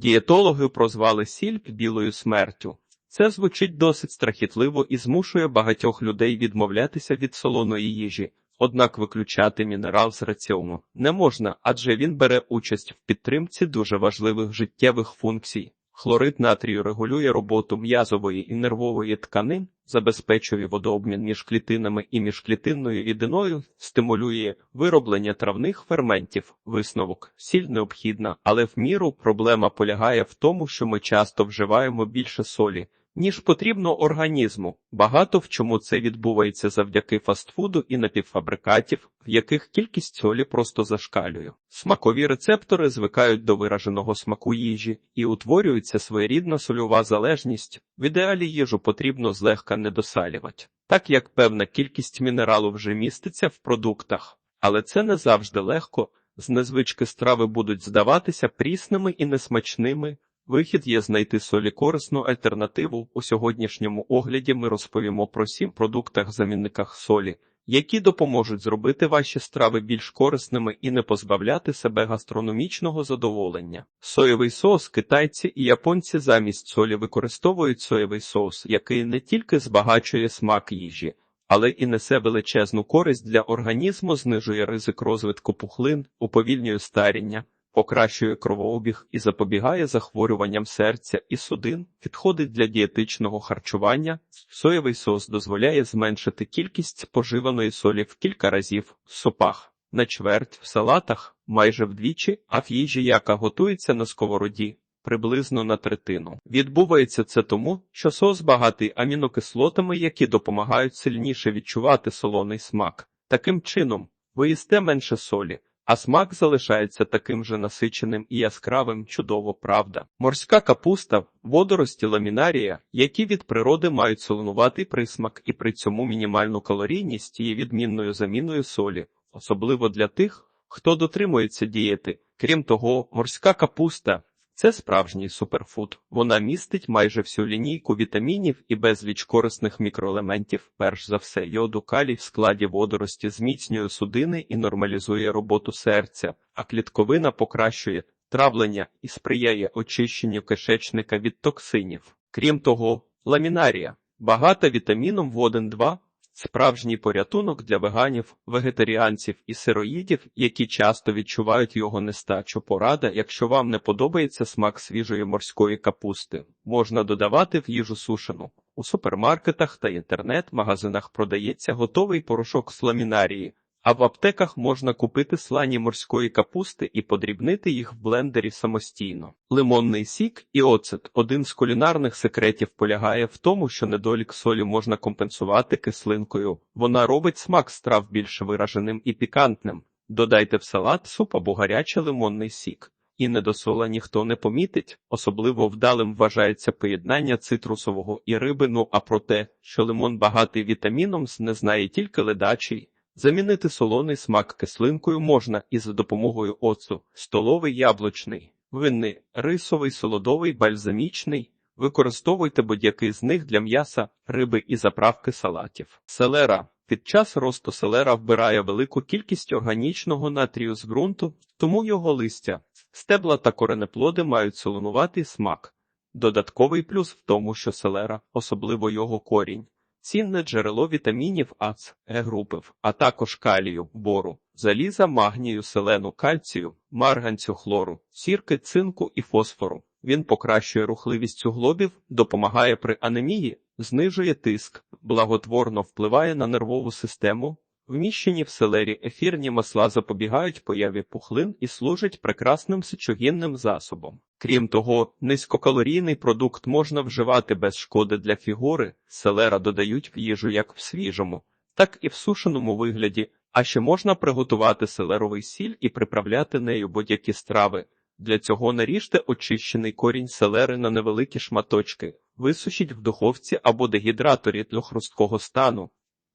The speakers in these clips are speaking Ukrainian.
Дієтологи прозвали сіль білою смертю. Це звучить досить страхітливо і змушує багатьох людей відмовлятися від солоної їжі. Однак виключати мінерал з раціону не можна, адже він бере участь в підтримці дуже важливих життєвих функцій. Хлорид натрію регулює роботу м'язової і нервової тканин, забезпечує водообмін між клітинами і міжклітинною рідиною, стимулює вироблення травних ферментів. Висновок сіль необхідна, але в міру проблема полягає в тому, що ми часто вживаємо більше солі. Ніж потрібно організму. Багато в чому це відбувається завдяки фастфуду і напівфабрикатів, в яких кількість солі просто зашкалює. Смакові рецептори звикають до вираженого смаку їжі і утворюється своєрідна сольова залежність. В ідеалі їжу потрібно злегка недосалювати, так як певна кількість мінералу вже міститься в продуктах, але це не завжди легко. З незвички страви будуть здаватися прісними і несмачними. Вихід є знайти солі корисну альтернативу. У сьогоднішньому огляді ми розповімо про сім продуктах замінниках солі, які допоможуть зробити ваші страви більш корисними і не позбавляти себе гастрономічного задоволення. Соєвий соус китайці і японці замість солі використовують соєвий соус, який не тільки збагачує смак їжі, але і несе величезну користь для організму, знижує ризик розвитку пухлин, уповільнює старіння покращує кровообіг і запобігає захворюванням серця і судин, підходить для дієтичного харчування. Соєвий соус дозволяє зменшити кількість споживаної солі в кілька разів в супах, на чверть в салатах, майже вдвічі, а в їжі, яка готується на сковороді. Приблизно на третину. Відбувається це тому, що соус багатий амінокислотами, які допомагають сильніше відчувати солоний смак. Таким чином, ви їсте менше солі, а смак залишається таким же насиченим і яскравим, чудово правда. Морська капуста, водорості ламінарія, які від природи мають солонуватий присмак і при цьому мінімальну калорійність є відмінною заміною солі, особливо для тих, хто дотримується дієти. Крім того, морська капуста це справжній суперфуд. Вона містить майже всю лінійку вітамінів і безліч корисних мікроелементів, перш за все, йоду калій в складі водорості зміцнює судини і нормалізує роботу серця, а клітковина покращує травлення і сприяє очищенню кишечника від токсинів. Крім того, ламінарія багата вітаміном воден 2 Справжній порятунок для веганів, вегетаріанців і сироїдів, які часто відчувають його нестачу. Порада, якщо вам не подобається смак свіжої морської капусти, можна додавати в їжу сушену. У супермаркетах та інтернет-магазинах продається готовий порошок з ламінарії, а в аптеках можна купити слані морської капусти і подрібнити їх в блендері самостійно. Лимонний сік і оцет один з кулінарних секретів полягає в тому, що недолік солі можна компенсувати кислинкою. Вона робить смак страв більш вираженим і пікантним. Додайте в салат суп або гарячий лимонний сік. І недосола ніхто не помітить, особливо вдалим вважається поєднання цитрусового і риби. Ну а про те, що лимон багатий вітаміном, не знає тільки ледачий. Замінити солоний смак кислинкою можна і за допомогою оцу, столовий яблучний, винний, рисовий, солодовий, бальзамічний. Використовуйте будь-який з них для м'яса, риби і заправки салатів. Селера під час росту селера вбирає велику кількість органічного натрію з ґрунту, тому його листя, стебла та коренеплоди мають солонуватий смак. Додатковий плюс в тому, що селера, особливо його корінь, цінне джерело вітамінів АЦ, Е групи, а також калію, бору, заліза, магнію, селену, кальцію, марганцю, хлору, сірки, цинку і фосфору. Він покращує рухливість суглобів, допомагає при анемії, знижує тиск, благотворно впливає на нервову систему. Вміщені в селері ефірні масла запобігають появі пухлин і служать прекрасним сечогінним засобом. Крім того, низькокалорійний продукт можна вживати без шкоди для фігури, селера додають в їжу як в свіжому, так і в сушеному вигляді, а ще можна приготувати селеровий сіль і приправляти нею будь-які страви. Для цього наріжте очищений корінь селери на невеликі шматочки, висушіть в духовці або дегідраторі для хрусткого стану,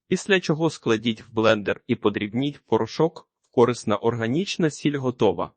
після чого складіть в блендер і подрібніть порошок, корисна органічна сіль готова.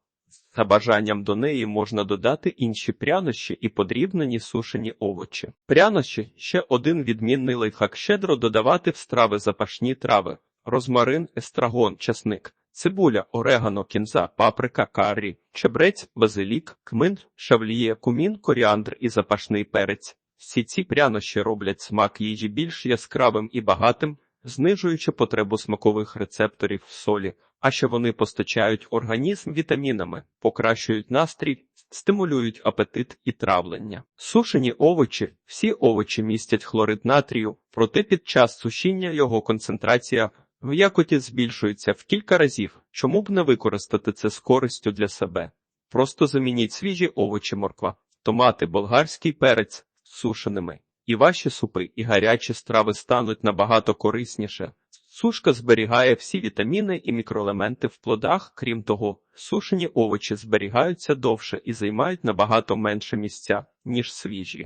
За бажанням до неї можна додати інші прянощі і подрібнені сушені овочі. Прянощі ще один відмінний лайфхак щедро додавати в страви запашні трави, розмарин, естрагон, часник. цибуля, орегано, кінза, паприка, каррі, чебрець, базилік, кмин, шавліє, кумін, коріандр і запашний перець. Всі ці прянощі роблять смак їжі більш яскравим і багатим, знижуючи потребу смакових рецепторів в солі, а ще вони постачають організм вітамінами, покращують настрій, стимулюють апетит і травлення. Сушені овочі, всі овочі містять хлорид натрію, проте під час сушіння його концентрація в якоті збільшується в кілька разів. Чому б не використати це з користю для себе? Просто замініть свіжі овочі морква, томати, болгарський перець сушеними. І ваші супи і гарячі страви стануть набагато корисніше. Сушка зберігає всі вітаміни і мікроелементи в плодах, крім того, сушені овочі зберігаються довше і займають набагато менше місця, ніж свіжі.